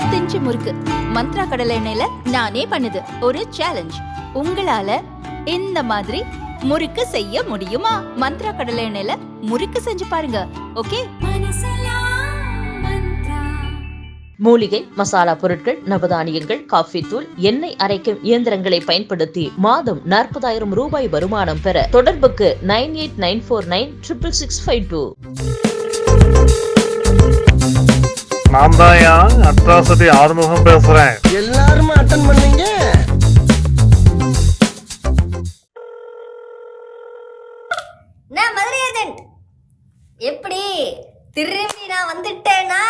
பத்து இன்ச்சு முறுக்கு. மந்த்ரா கடலை எண்ணெயில நானே பண்ணுது. ஒரு சேலஞ்ச் உங்களால இந்த மாதிரி முறுக்கு செய்ய முடியுமா? மந்த்ரா கடலை எண்ணெயில முறுக்கு செஞ்சு பாருங்க. ஓகே? மூலிகை மசாலா பொருட்கள் நவதானியங்கள் காஃபி தூள் எண்ணெய் அரைக்கும் இயந்திரங்களை பயன்படுத்தி மாதம் நாற்பதாயிரம் ரூபாய் வருமானம் பெற தொடர்புக்கு nine eight nine four nine triple six five two. நான் தான் அட்ராசிட்டி ஆறுமுகம் பேசுறேன். எல்லாருமே அட்டன் பண்ணீங்க? நான் மதுரை ஏஜென்ட் எப்படி? திரும்பி நான் வந்துட்டேனா?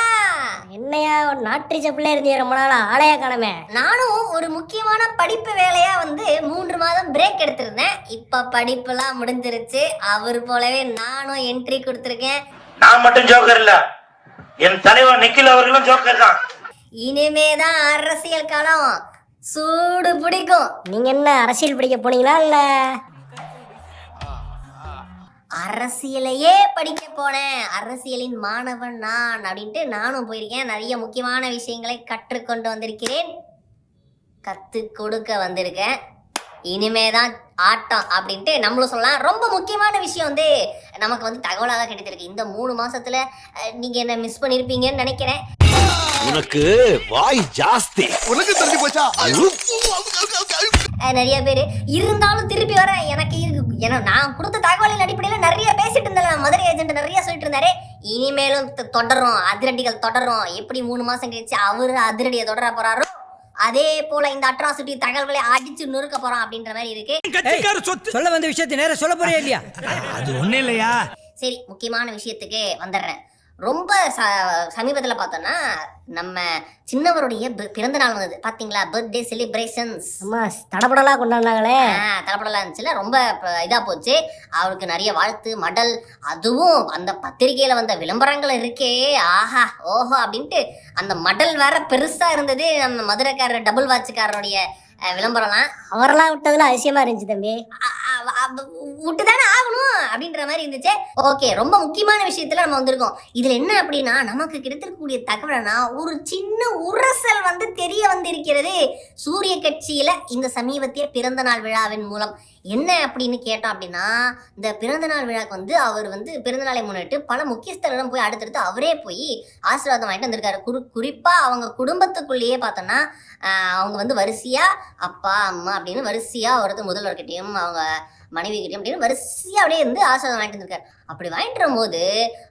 என்னையா ஒரு நாட்டு செப்பில் இருந்தீங்க ரொம்ப நாளா ஆளையா காணமே. நானும் ஒரு முக்கியமான படிப்பு வேலையா வந்து மூன்று மாதம் பிரேக் எடுத்திருந்தேன். இப்ப படிப்புலாம் முடிஞ்சிருச்சு. அவர் போலவே நானும் என்ட்ரி கொடுத்துருக்கேன். நான் மட்டும் ஜோக்கர் இல்ல. என் தலைவர் நிக்கில் அவர்களும் ஜோக்கர் தான். இனிமேதான் அரசியல் காலம் சூடு பிடிக்கும். நீங்க என்ன அரசியல் படிக்க போனீங்களா இல்ல? அரசியலையே படிக்க போனேன். அரசியலின் மாணவன் நான் அப்படின்ட்டு நானும் போயிருக்கேன். நிறைய முக்கியமான விஷயங்களை கற்றுக்கொண்டு வந்திருக்கிறேன். கத்து கொடுக்க வந்திருக்கேன். இனிமே தான் ஆட்டம் அப்படின்ட்டு நம்மளும் சொல்லலாம். ரொம்ப முக்கியமான விஷயம் வந்து நமக்கு வந்து தகவலாக கிடைத்திருக்கு. இந்த மூணு மாசத்துல நீங்க என்ன மிஸ் பண்ணிருப்பீங்கன்னு நினைக்கிறேன். உனக்கு வாய் ஜாஸ்தி. உனக்கு தெரிஞ்சு போச்சா? நிறைய பேர். இருந்தாலும் திருப்பி வர எனக்கு ஏன்னா நான் கொடுத்த தகவலின் அடிப்படையில் நிறைய பேசிட்டு இருந்தேன். மதுரை ஏஜென்ட் நிறைய சொல்லிட்டு இருந்தாரு. இனிமேலும் தொடரும். அதிரடிகள் தொடரும். எப்படி மூணு மாசம் கழிச்சு அவரு அதிரடியை தொடர போறாரோ அதே போல இந்த அட்ராசிட்டி தகவல்களை அடிச்சு நொறுக்க போறோம் அப்படின்ற மாதிரி இருக்கு. சொல்ல வந்த விஷயத்தை நேரம் சொல்ல போறியா இல்லையா? அது ஒண்ணு இல்லையா? சரி முக்கியமான விஷயத்துக்கு வந்துடுறேன். ரொம்ப ச சமீபத்தில் பார்த்தோன்னா நம்ம சின்னவருடைய பிறந்த நாள் வந்தது. பார்த்தீங்களா பர்த்டே செலிப்ரேஷன்ஸ் அம்மா தடபடலாம் கொண்டாடினாங்களே. தடப்படலாம் இருந்துச்சுல. ரொம்ப ப- இதா போச்சு. அவருக்கு நிறைய வாழ்த்து மடல் அதுவும் அந்த பத்திரிகையில வந்த விளம்பரங்கள் இருக்கே. ஆஹா ஓஹோ அப்படின்ட்டு அந்த மடல் வேற பெருசா இருந்தது. நம்ம மதுரைக்காரர் டபுள் வாட்சுக்காரருடைய விளம்பரம்லாம். அவரெல்லாம் விட்டதுல அதிசயமா இருந்துச்சு தம்பி. விட்டுதானே ஆகணும் அப்படின்ற மாதிரி இருந்துச்சு. ஓகே ரொம்ப முக்கியமான விஷயத்துல நம்ம வந்திருக்கோம். இதுல என்ன அப்படின்னா நமக்கு கிடைத்திருக்கக்கூடிய தகவல்னா ஒரு சின்ன உரசல் வந்து தெரிய வந்திருக்கிறது. சூரிய கட்சியில இந்த சமீபத்திய பிறந்த நாள் விழாவின் மூலம். என்ன அப்படின்னு கேட்டோம் அப்படின்னா இந்த பிறந்த நாள் விழாக்கு வந்து அவர் வந்து பிறந்த நாளை முன்னிட்டு பல முக்கியஸ்தரிடம் போய் அடுத்தடுத்து அவரே போய் ஆசீர்வாதம் வாங்கிட்டு வந்திருக்காரு. குறி குறிப்பா அவங்க குடும்பத்துக்குள்ளேயே பார்த்தோன்னா அவங்க வந்து வரிசையா அப்பா அம்மா அப்படின்னு வரிசையா ஒருத்தர் முதல்வர்கிட்டையும் அவங்க மனைவி கிட்டயும் அப்படின்னு வரிசையா அப்படியே இருந்து ஆசீர்வாதம் வாங்கிட்டு இருந்திருக்காரு அப்படி வாங்கிட்டு வரும்போது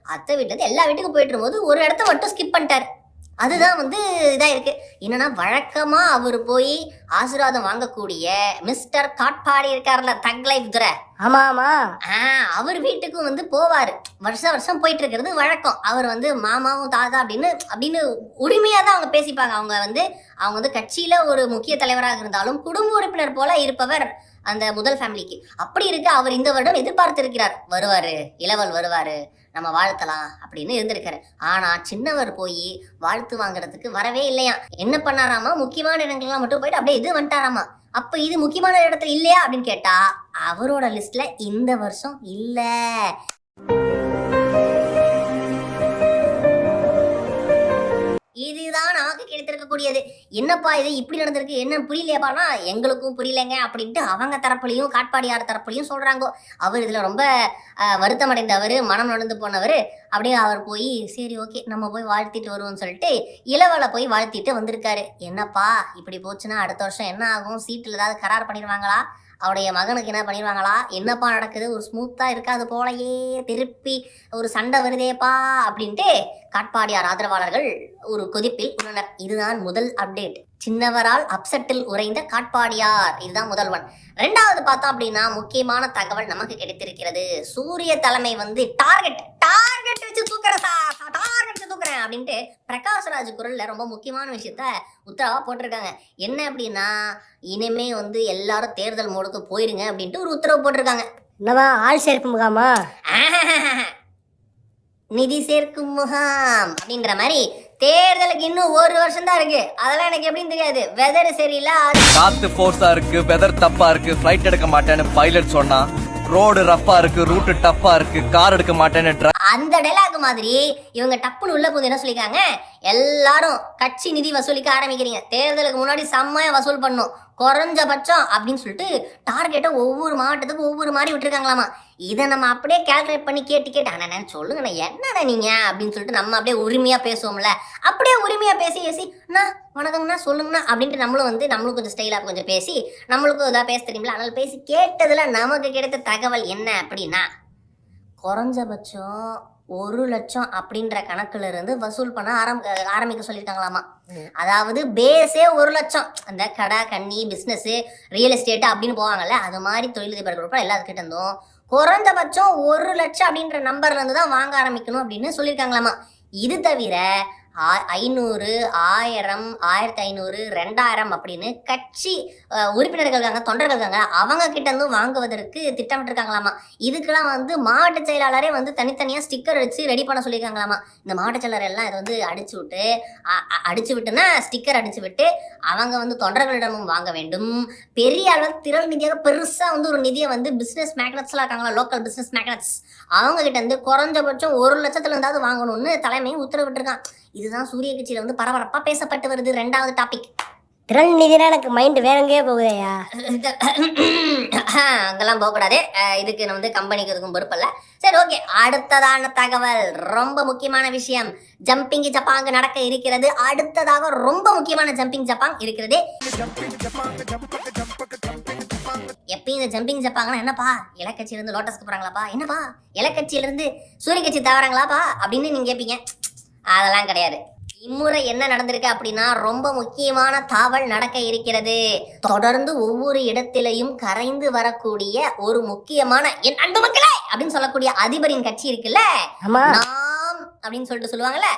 அத்தை வீட்டுல இருந்து எல்லா வீட்டுக்கும் போயிட்டு இருக்கும்போது ஒரு இடத்த மட்டும் ஸ்கிப் பண்ணிட்டாரு. அதுதான் வந்து இதா இருக்கு. என்னன்னா வழக்கமா அவர் போய் ஆசீர்வாதம் வாங்கக்கூடிய மிஸ்டர் காட்பாடி இருக்காருல்ல தக் லைஃப் துரை. ஆமா ஆமா ஆஹ் அவர் வீட்டுக்கும் வந்து போவார். வருஷ வருஷம் போயிட்டு இருக்கிறது வழக்கம். அவர் வந்து மாமாவும் தாத்தா அப்படின்னு அப்படின்னு உரிமையா தான் அவங்க பேசிப்பாங்க. அவங்க வந்து அவங்க வந்து கட்சியில ஒரு முக்கிய தலைவராக இருந்தாலும் குடும்ப உறுப்பினர் போல இருப்பவர். அந்த முதல் ஃபேமிலிக்கு அப்படி இருக்க அவர் இந்த வருடம் எதிர்பார்த்து இருக்கிறார் வருவாரு இளவல் வருவாரு நம்ம வாழ்த்தலாம் அப்படின்னு இருந்திருக்காரு. ஆனா சின்னவர் போய் வாழ்த்து வாங்குறதுக்கு வரவே இல்லையா என்ன பண்ணாராமா? முக்கியமான இடங்கள்லாம் மட்டும் போயிட்டு அப்படியே இது வந்துட்டாராமா? அப்ப இது முக்கியமான இடத்துல இல்லையா அப்படின்னு கேட்டா அவரோட லிஸ்ட்ல இந்த வருஷம் இல்லை. இதுதான் நமக்கு கிடைத்திருக்கக்கூடியது. என்னப்பா இது இப்படி நடந்திருக்கு? என்ன புரியலையாப்பானா எங்களுக்கும் புரியலைங்க அப்படின்ட்டு அவங்க தரப்புலையும் காட்பாடியார் தரப்புலையும் சொல்கிறாங்க அவர் இதில் ரொம்ப வருத்தமடைந்தவர் வருத்தம் அடைந்தவர் மனம் நடந்து போனவர். அப்படியே அவர் போய் சரி ஓகே நம்ம போய் வாழ்த்திட்டு வருவோம்னு சொல்லிட்டு இளவலை போய் வாழ்த்திட்டு வந்திருக்காரு. என்னப்பா இப்படி போச்சுன்னா அடுத்த வருஷம் என்ன ஆகும்? சீட்டில் ஏதாவது கரார் பண்ணிடுவாங்களா? அவருடைய மகனுக்கு என்ன பண்ணிடுவாங்களா? என்னப்பா நடக்குது? ஒரு ஸ்மூத்தாக இருக்காது போலயே. திருப்பி ஒரு சண்டை வருதேப்பா அப்படின்ட்டு காட்பாடியார் ஆதரவாளர்கள் ஒரு கொதிப்பில் உள்ளனர். இதுதான் முதல் அப்டேட் சின்னவரால் அப்செட்டில் உறைந்த காட்பாடியார். இதுதான் முதல்வன் ரெண்டாவது பார்த்தோம் அப்படின்னா முக்கியமான தகவல் நமக்கு கிடைத்திருக்கிறது. சூரிய தலைமை வந்து டார்கெட் டார்கெட் வச்சு தூக்குறேன் தூக்குறேன் அப்படின்ட்டு பிரகாஷ்ராஜ் குரல்ல ரொம்ப முக்கியமான விஷயத்த உத்தரவா போட்டிருக்காங்க. என்ன அப்படின்னா இனிமே வந்து எல்லாரும் தேர்தல் மோடுக்கு போயிருங்க அப்படின்ட்டு ஒரு உத்தரவு போட்டிருக்காங்க. என்னவா ஆள் சேர்ப்பு முகாமா. நிதி சேர்க்கும் முகாம் அப்படின்ற மாதிரி தேர்தலுக்கு இன்னும் ஒரு வருஷம் தான் இருக்கு. அதெல்லாம் எனக்கு எப்படின்னு தெரியாது. வெதர் சரியில்லை அது காத்து ஃபோர்ஸா இருக்கு வெதர் தப்பா இருக்கு ஃபிளைட் எடுக்க மாட்டேன்னு பைலட் சொன்னா ரோடு ரஃப்பா இருக்கு ரூட்டு டஃப்பா இருக்கு கார் எடுக்க மாட்டேன்னு அந்த டைலாக் மாதிரி இவங்க டப்புன்னு உள்ள போது என்ன சொல்லிருக்காங்க? எல்லாரும் கட்சி நிதி வசூலிக்க ஆரம்பிக்கிறீங்க. தேர்தலுக்கு முன்னாடி செம்மையா வசூல் பண்ணும். குறைஞ்சபட்சம் அப்படின்னு சொல்லிட்டு டார்கெட்டை ஒவ்வொரு மாவட்டத்துக்கும் ஒவ்வொரு மாதிரி விட்டுருக்காங்களாமா. இதை நம்ம அப்படியே கேல்குலேட் பண்ணி கேட்டு கேட்டு அண்ணா சொல்லுங்கண்ணா என்னண்ணா நீங்க? அப்படின்னு சொல்லிட்டு நம்ம அப்படியே உரிமையா பேசுவோம்ல. அப்படியே உரிமையா பேசி பேசி அண்ணா வணக்கம்ண்ணா சொல்லுங்கண்ணா அப்படின்ட்டு நம்மளும் வந்து நம்மளும் கொஞ்சம் ஸ்டைலாக கொஞ்சம் பேசி நம்மளுக்கும் இதாக பேச தெரியுமில்ல அதனால பேசி கேட்டதில் நமக்கு கிடைத்த தகவல் என்ன அப்படின்னா குறைஞ்சபட்சம் ஒரு லட்சம் அப்படின்ற கணக்குல இருந்து வசூல் பண்ண ஆரம் ஆரம்பிக்க சொல்லியிருக்காங்களாமா அதாவது பேஸே ஒரு லட்சம். அந்த கடை கண்ணி பிஸ்னஸ் ரியல் எஸ்டேட் அப்படின்னு போவாங்கல்ல அது மாதிரி தொழிலதிபர்கள் உட்பட எல்லாத்துக்கிட்ட இருந்தும் குறைந்தபட்சம் ஒரு லட்சம் அப்படின்ற நம்பர்ல இருந்து தான் வாங்க ஆரம்பிக்கணும் அப்படின்னு சொல்லியிருக்காங்களாமா இது தவிர ஐநூறு ஆயிரம் ஆயிரத்தி ஐநூறு ரெண்டாயிரம் அப்படின்னு கட்சி உறுப்பினர்கள் இருக்காங்க தொண்டர்கள் இருக்காங்க அவங்க கிட்ட இருந்து வாங்குவதற்கு திட்டமிட்டிருக்காங்களாமா? இதுக்கெல்லாம் வந்து மாவட்ட செயலாளரே வந்து தனித்தனியாக ஸ்டிக்கர் வச்சு ரெடி பண்ண சொல்லியிருக்காங்களாமா? இந்த மாவட்ட செயலாளர் எல்லாம் இதை வந்து அடிச்சு விட்டு அ- அடிச்சு விட்டுனா ஸ்டிக்கர் அடிச்சு விட்டு அவங்க வந்து தொண்டர்களிடமும் வாங்க வேண்டும். பெரிய அளவு திரள் நிதியாக பெருசாக வந்து ஒரு நிதியை வந்து பிஸ்னஸ் மேக்னட்ஸ்லாம் இருக்காங்களா? லோக்கல் பிஸ்னஸ் மேக்னட்ஸ் அவங்க கிட்ட இருந்து குறைஞ்சபட்சம் ஒரு லட்சத்துல இருந்தாவது வாங்கணும்னு தலைமையும் உத்தரவிட்டிருக்கான். இதுதான் சூரிய கட்சியில வந்து பரபரப்பா பேசப்பட்டு வருது ரெண்டாவது டாபிக் திறன் நிதினா எனக்கு மைண்ட் வேற எங்கேயோ போகுதேயா? அங்கெல்லாம் போகக்கூடாது. இதுக்கு நம்ம வந்து கம்பெனிக்கு இருக்கும் பொறுப்பல்ல சரி ஓகே அடுத்ததான தகவல். ரொம்ப முக்கியமான விஷயம். ஜம்பிங் ஜப்பாங் நடக்க இருக்கிறது. அடுத்ததாக ரொம்ப முக்கியமான ஜம்பிங் ஜப்பாங் இருக்கிறது. எப்பயும் இந்த ஜம்பிங் ஜப்பாங்கன்னா என்னப்பா? இலக்கட்சியிலேருந்து லோட்டஸ்க்கு போகிறாங்களாப்பா என்னப்பா? இலக்கட்சியிலேருந்து சூரிய கட்சி தவறாங்களாப்பா? அப்படின்னு நீங்கள் கேட்பீங்க அதெல்லாம் கிடையாது. இம்முறை என்ன நடந்திருக்கு அப்படின்னா ரொம்ப முக்கியமான தாவல் நடக்க இருக்கிறது. தொடர்ந்து ஒவ்வொரு இடத்திலையும் கரைந்து வரக்கூடிய ஒரு முக்கியமான என் அன்பு மக்களே! அப்படின்னு சொல்லக்கூடிய அதிபரின் கட்சி இருக்குல்ல? நாம் அப்படின்னு சொல்லிட்டு சொல்லுவாங்கல்ல?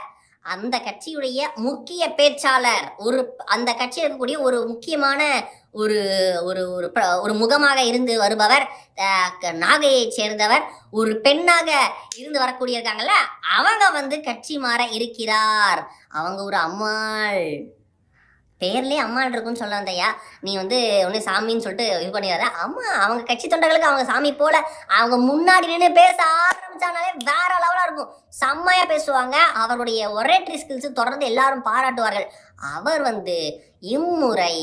அந்த கட்சியுடைய முக்கிய பேச்சாளர் ஒரு அந்த கட்சியில் இருக்கக்கூடிய ஒரு முக்கியமான ஒரு ஒரு ஒரு ப- ஒரு முகமாக இருந்து வருபவர் நாகையைச் க- நாகையை சேர்ந்தவர் ஒரு பெண்ணாக இருந்து வரக்கூடிய இருக்காங்கல்ல அவங்க வந்து கட்சி மாற இருக்கிறார். அவங்க ஒரு அம்மாள். பேர்லயே அம்மாள் இருக்குன்னு சொல்லலாம் தையா. நீ வந்து ஒன்று சாமின்னு சொல்லிட்டு இது பண்ணிடாத. அம்மா அவங்க கட்சி தொண்டர்களுக்கு அவங்க சாமி போல அவங்க முன்னாடி நின்று பேச ஆரம்பிச்சானாலே வேற லெவலா இருக்கும். செம்மையா பேசுவாங்க. அவருடைய ஒரேட்ரி ஸ்கில்ஸ் தொடர்ந்து எல்லாரும் பாராட்டுவார்கள். அவர் வந்து இம்முறை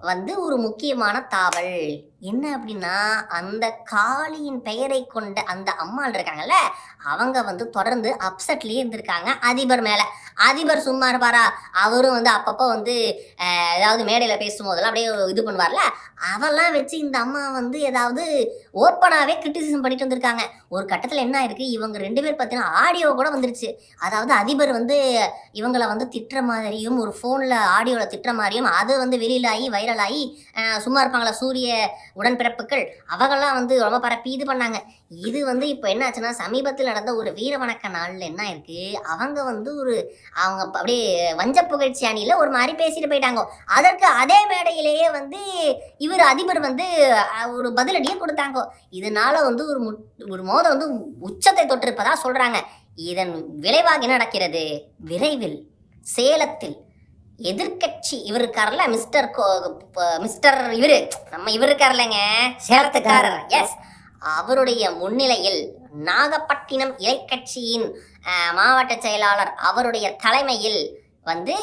வந்து ஒரு முக்கியமான தாவல். என்ன அப்படின்னா அந்த காளியின் பெயரை கொண்ட அந்த அம்மாள் இருக்காங்கல்ல அவங்க வந்து தொடர்ந்து அப்செட்லயே இருந்திருக்காங்க அதிபர் மேல. அதிபர் சும்மா இருப்பாரா? அவரும் வந்து அப்பப்போ வந்து ஏதாவது மேடையில பேசும்போதெல்லாம் அப்படியே இது பண்ணுவார்ல. அவெல்லாம் வச்சு இந்த அம்மா வந்து ஏதாவது ஓப்பனாகவே கிரிட்டிசிசம் பண்ணிட்டு வந்திருக்காங்க. ஒரு கட்டத்தில் என்ன ஆயிருக்கு? இவங்க ரெண்டு பேர் பார்த்தீங்கன்னா ஆடியோ கூட வந்துருச்சு. அதாவது அதிபர் வந்து இவங்களை வந்து திட்டுற மாதிரியும் ஒரு ஃபோனில் ஆடியோவில் திட்டுற மாதிரியும் அது வந்து வெளியிலாகி வைரலாகி சும்மா இருப்பாங்களா? சூரிய உடன்பிறப்புகள். அவங்களாம் வந்து ரொம்ப பரப்பி இது பண்ணாங்க. இது வந்து இப்போ என்ன ஆச்சுன்னா சமீபத்தில் நடந்த ஒரு வீர வணக்க நாளில் என்ன ஆயிருக்கு? அவங்க வந்து ஒரு அவங்க அப்படியே வஞ்ச புகழ்ச்சி அணியில் ஒரு மாதிரி பேசிட்டு போயிட்டாங்க. அதற்கு அதே மேடையிலேயே வந்து இவர் அதிபர் வந்து ஒரு பதிலடியை கொடுத்தாங்க. இதனால வந்து ஒரு மு- ஒரு மோதல் வந்து உச்சத்தை தொட்டிருப்பதா சொல்றாங்க. இதன் விளைவாக என்ன நடக்கிறது? விரைவில் சேலத்தில் எதிர்க்கட்சி இவர் இருக்கார்ல மிஸ்டர் மிஸ்டர் இவரு நம்ம இவர் இருக்கார்லங்க. சேலத்துக்காரர். எஸ் அவருடைய முன்னிலையில் நாகப்பட்டினம் இலைக்கட்சியின் மாவட்ட செயலாளர் அவருடைய தலைமையில் வந்து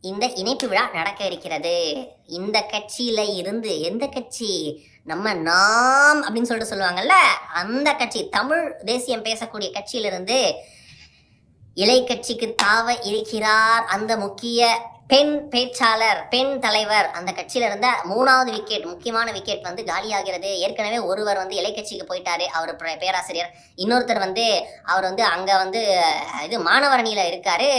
இந்த இணைப்பு விழா நடக்க இருக்கிறது. இந்த கட்சியில இருந்து எந்த கட்சி நம்ம நாம் அப்படின்னு சொல்லிட்டு சொல்லுவாங்கல்ல அந்த கட்சி தமிழ் தேசியம் பேசக்கூடிய கட்சியிலிருந்து இலை கட்சிக்கு தாவ இருக்கிறார் அந்த முக்கிய பெண் பேச்சாளர் பெண் தலைவர் அந்த கட்சியில இருந்த மூணாவது விக்கெட் முக்கியமான விக்கெட் வந்து காலியாகிறது. ஏற்கனவே ஒருவர் வந்து இலை கட்சிக்கு போயிட்டாரு அவர் பேராசிரியர். இன்னொருத்தர் வந்து அவர் வந்து அங்க வந்து இது மாணவரணியில இருக்காரு.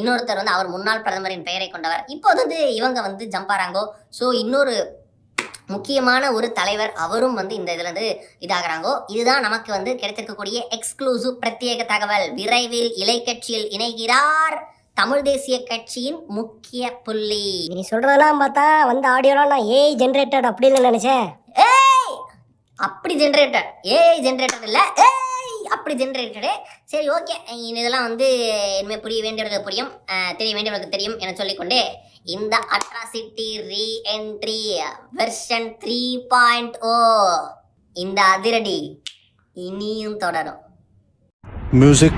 இன்னொருத்தர் வந்து அவர் முன்னாள் பிரதமரின் பெயரை கொண்டவர். இப்போது வந்து இவங்க வந்து ஜம்பாராங்கோ ஸோ இன்னொரு முக்கியமான ஒரு தலைவர் அவரும் வந்து இந்த இதுல இருந்து இதாகிறாங்கோ. இதுதான் நமக்கு வந்து கிடைத்திருக்கக்கூடிய எக்ஸ்க்ளூசிவ் பிரத்யேக தகவல். விரைவில் இலை கட்சியில் இணைகிறார் தமிழ் தேசிய கட்சியின் முக்கிய புள்ளி. நீ சொல்றதெல்லாம் பார்த்தா வந்த ஆடியோலாம் நான் ஏஐ ஜென்ரேட்டட் அப்படின்னு நினைச்சேன். ஏய்! அப்படி ஜென்ரேட்டர் ஏஐ ஜென்ரேட்டர் இல்ல. ஏய்! அப்படி ஜென்ரேட்டடு சரி ஓகே. இதெல்லாம் வந்து இனிமேல் புரிய வேண்டியவர்களுக்கு புரியும். தெரிய வேண்டியவர்களுக்கு தெரியும் என சொல்லிக்கொண்டு இந்த atrocity reentry version three point O இந்த அதிரடி இனியும் தொடரும். Music.